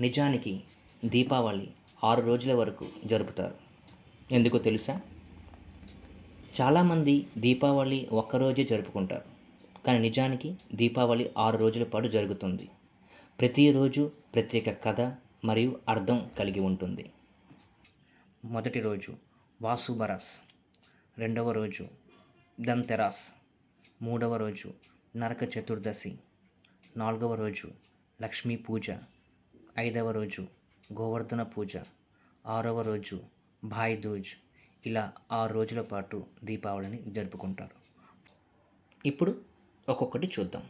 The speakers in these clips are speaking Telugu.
నిజానికి దీపావళి ఆరు రోజుల వరకు జరుపుతారు. ఎందుకో తెలుసా? చాలామంది దీపావళి ఒక్కరోజే జరుపుకుంటారు. కానీ నిజానికి దీపావళి ఆరు రోజుల పాటు జరుగుతుంది. ప్రతిరోజు ప్రత్యేక కథ మరియు అర్థం కలిగి ఉంటుంది. మొదటి రోజు వాసుబరస్ రెండవ రోజు దంతెరాస్ మూడవ రోజు నరక చతుర్దశి. నాలుగవ రోజు లక్ష్మీ పూజ. ఐదవ రోజు గోవర్ధన పూజ. ఆరవ రోజు భాయ్ దూజ్. ఇలా ఆరు రోజుల పాటు దీపావళిని జరుపుకుంటారు. ఇప్పుడు ఒక్కొక్కటి చూద్దాం.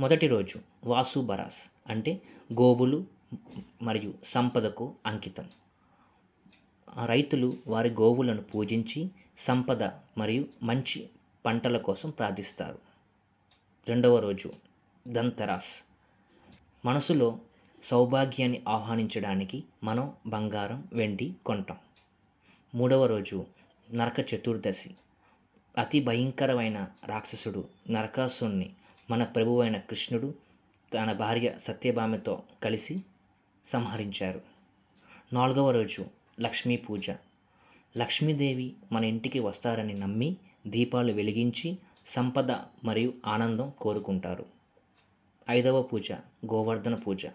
మొదటి రోజు వాసు బరాస్ అంటే గోవులు మరియు సంపదకు అంకితం. రైతులు వారి గోవులను పూజించి సంపద మరియు మంచి పంటల కోసం ప్రార్థిస్తారు. రెండవ రోజు దంతరాస్ మనసులో సౌభాగ్యాన్ని ఆహ్వానించడానికి మనం బంగారం వెండి కొంటాం. మూడవ రోజు నరక చతుర్దశి. అతి భయంకరమైన రాక్షసుడు నరకాసుని మన ప్రభువైన కృష్ణుడు తన భార్య సత్యభామతో కలిసి సంహరించారు. నాలుగవ రోజు లక్ష్మీ పూజ. లక్ష్మీదేవి మన ఇంటికి వస్తారని నమ్మి దీపాలు వెలిగించి సంపద మరియు ఆనందం కోరుకుంటారు. ఐదవ పూజ గోవర్ధన పూజ.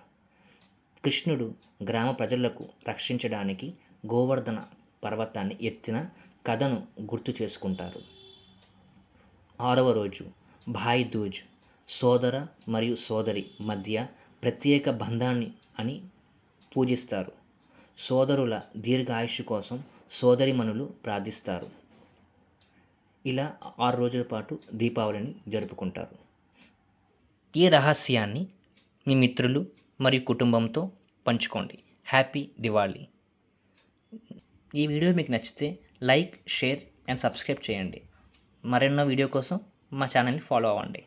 కృష్ణుడు గ్రామ ప్రజలకు రక్షించడానికి గోవర్ధన పర్వతాన్ని ఎత్తిన కథను గుర్తు చేసుకుంటారు. ఆరవ రోజు భాయ్ దూజ్ సోదర మరియు సోదరి మధ్య ప్రత్యేక బంధాన్ని అని పూజిస్తారు. సోదరుల దీర్ఘాయుష్ కోసం సోదరిమణులు ప్రార్థిస్తారు. ఇలా ఆరు రోజుల పాటు దీపావళిని జరుపుకుంటారు. ఈ రహస్యాన్ని మీ మిత్రులు మరియు కుటుంబంతో పంచుకోండి. హ్యాపీ దివాళీ ఈ వీడియో మీకు నచ్చితే లైక్ షేర్ అండ్ సబ్స్క్రైబ్ చేయండి. మరెన్నో వీడియో కోసం మా ఛానల్ని ఫాలో అవ్వండి.